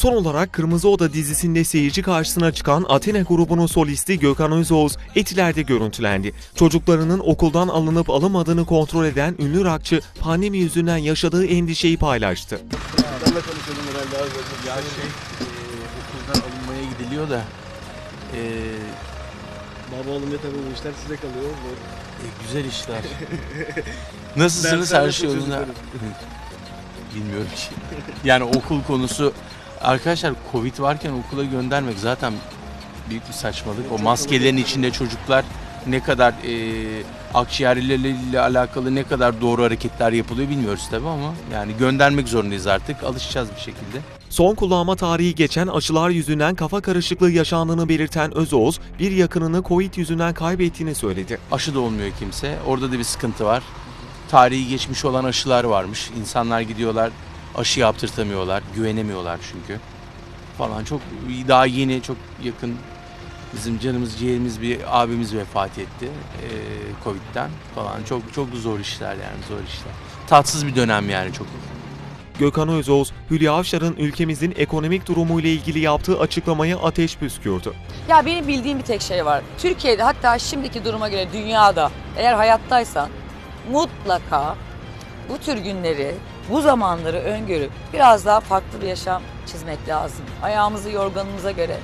Son olarak Kırmızı Oda dizisinde seyirci karşısına çıkan Athena grubunun solisti Gökhan Özoğuz Etiler'de görüntülendi. Çocuklarının okuldan alınıp alınmadığını kontrol eden ünlü rockçı pandemi yüzünden yaşadığı endişeyi paylaştı. Benle konuşuyordum herhalde az önce. Ya şey, e, okuldan alınmaya gidiliyor da e, Baba olunca tabii bu işler size kalıyor. Bu- e, güzel işler. Nasılsınız Dersler her şey yolunda? Bilmiyorum ki. Yani okul konusu arkadaşlar Covid varken okula göndermek zaten büyük bir saçmalık. O maskelerin içinde çocuklar ne kadar e, akciğerleriyle alakalı ne kadar doğru hareketler yapılıyor bilmiyoruz tabii ama yani göndermek zorundayız artık. Alışacağız bir şekilde. Son kullanma tarihi geçen aşılar yüzünden kafa karışıklığı yaşandığını belirten Özoğuz, bir yakınını Covid yüzünden kaybettiğini söyledi. Aşı da olmuyor kimse. Orada da bir sıkıntı var. Tarihi geçmiş olan aşılar varmış. İnsanlar gidiyorlar aşı yaptırtamıyorlar. Güvenemiyorlar çünkü. Falan çok daha yeni çok yakın bizim canımız ciğerimiz bir abimiz vefat etti. Ee, Covid'den falan. Çok çok zor işler yani zor işler. Tatsız bir dönem yani çok. Gökhan Özoğuz, Hülya Avşar'ın ülkemizin ekonomik durumuyla ilgili yaptığı açıklamaya ateş püskürdü. Ya benim bildiğim bir tek şey var. Türkiye'de hatta şimdiki duruma göre dünyada eğer hayattaysan mutlaka bu tür günleri, bu zamanları öngörüp biraz daha farklı bir yaşam çizmek lazım. Ayağımızı yorganımıza göre.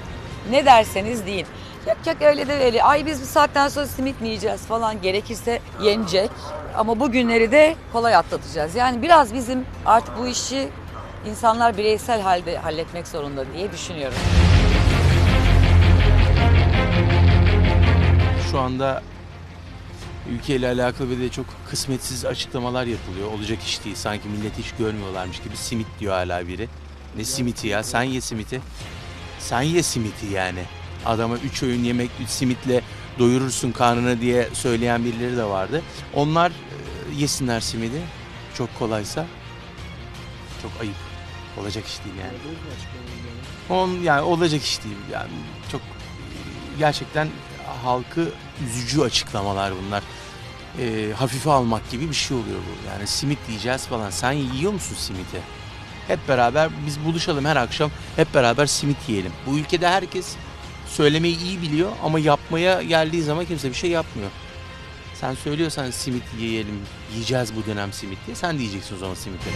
Ne derseniz deyin. Yok yok öyle de öyle. Ay biz bu saatten sonra simit mi yiyeceğiz falan gerekirse yenecek. Ama bu günleri de kolay atlatacağız. Yani biraz bizim artık bu işi insanlar bireysel halde halletmek zorunda diye düşünüyorum. Şu anda ülkeyle alakalı bir de çok kısmetsiz açıklamalar yapılıyor. Olacak iş değil. Sanki millet hiç görmüyorlarmış gibi simit diyor hala biri. Ne simiti ya? Sen ye simiti. Sen ye simiti yani. Adama üç öğün yemek, üç simitle doyurursun karnını diye söyleyen birileri de vardı. Onlar e, yesinler simidi. Çok kolaysa. Çok ayıp. Olacak iş değil yani. On yani olacak iş değil. Yani çok gerçekten halkı üzücü açıklamalar bunlar. Ee, hafife almak gibi bir şey oluyor bu. Yani simit diyeceğiz falan. Sen yiyor musun simiti? Hep beraber biz buluşalım her akşam hep beraber simit yiyelim. Bu ülkede herkes söylemeyi iyi biliyor ama yapmaya geldiği zaman kimse bir şey yapmıyor. Sen söylüyorsan simit yiyelim, yiyeceğiz bu dönem simit diye sen diyeceksin o zaman simiti.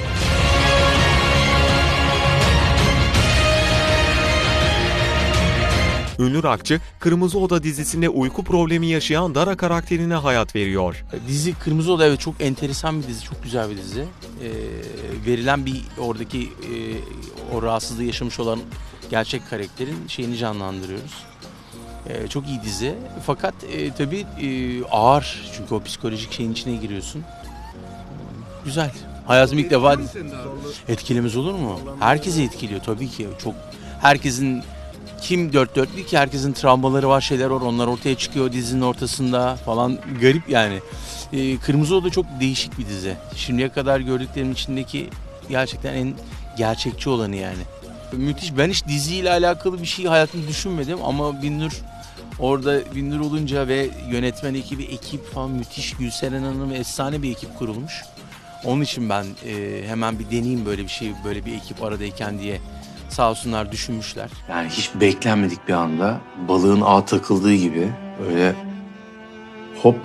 Ünlü rockçı, Kırmızı Oda dizisinde uyku problemi yaşayan Dara karakterine hayat veriyor. Dizi Kırmızı Oda evet çok enteresan bir dizi, çok güzel bir dizi. Ee, verilen bir oradaki e, o rahatsızlığı yaşamış olan gerçek karakterin şeyini canlandırıyoruz. Ee, çok iyi dizi. Fakat e, tabii e, ağır çünkü o psikolojik şeyin içine giriyorsun. Güzel. Hayatım ilk defa etkilemez olur mu? Herkesi etkiliyor tabii ki. Çok herkesin kim dört dörtlük ki herkesin travmaları var şeyler var onlar ortaya çıkıyor dizinin ortasında falan garip yani. Ee, Kırmızı Oda çok değişik bir dizi. Şimdiye kadar gördüklerimin içindeki gerçekten en gerçekçi olanı yani. Müthiş. Ben hiç diziyle alakalı bir şey hayatımda düşünmedim ama Binnur orada Binnur olunca ve yönetmen ekibi, ekip falan müthiş. Gülseren Hanım efsane bir ekip kurulmuş. Onun için ben e, hemen bir deneyeyim böyle bir şey, böyle bir ekip aradayken diye sağ olsunlar düşünmüşler. Yani hiç beklenmedik bir anda balığın ağa takıldığı gibi böyle hop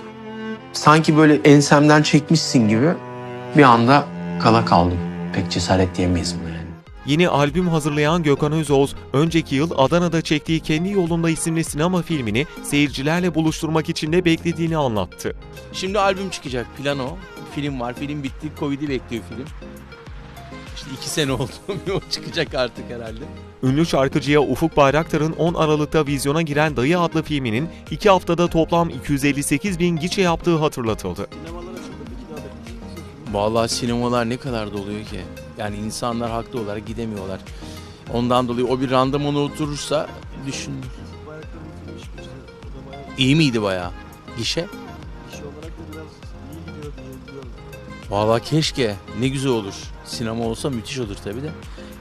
sanki böyle ensemden çekmişsin gibi bir anda kala kaldım. Pek cesaret diyemeyiz buna yani. Yeni albüm hazırlayan Gökhan Özoğuz, önceki yıl Adana'da çektiği Kendi Yolunda isimli sinema filmini seyircilerle buluşturmak için de beklediğini anlattı. Şimdi albüm çıkacak, plan o. Film var, film bitti, Covid'i bekliyor film. İşte iki sene oldu, o çıkacak artık herhalde. Ünlü şarkıcıya Ufuk Bayraktar'ın 10 Aralık'ta vizyona giren Dayı adlı filminin 2 haftada toplam 258 bin gişe yaptığı hatırlatıldı. Vallahi sinemalar ne kadar doluyor ki. Yani insanlar haklı olarak gidemiyorlar. Ondan dolayı o bir randomana oturursa düşün. İyi miydi bayağı? Gişe? Vallahi keşke. Ne güzel olur. Sinema olsa müthiş olur tabii de.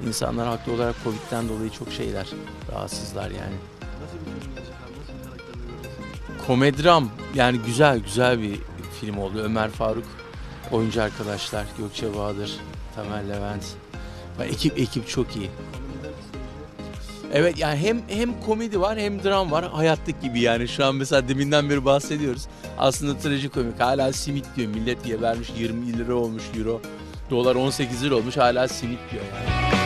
İnsanlar haklı olarak Covid'den dolayı çok şeyler, rahatsızlar yani. Nasıl bir film gerçekten? Nasıl bir karakter veriyorsunuz? Komedram yani güzel güzel bir film oldu. Ömer Faruk oyuncu arkadaşlar Gökçe Bahadır, Tamer Levent. Ve ekip ekip çok iyi. Evet yani hem hem komedi var hem dram var. Hayattaki gibi yani şu an mesela deminden beri bahsediyoruz. Aslında trajikomik. Hala simit diyor. Millet diye vermiş 20 lira olmuş euro. Dolar 18 lira olmuş hala simit diyor yani.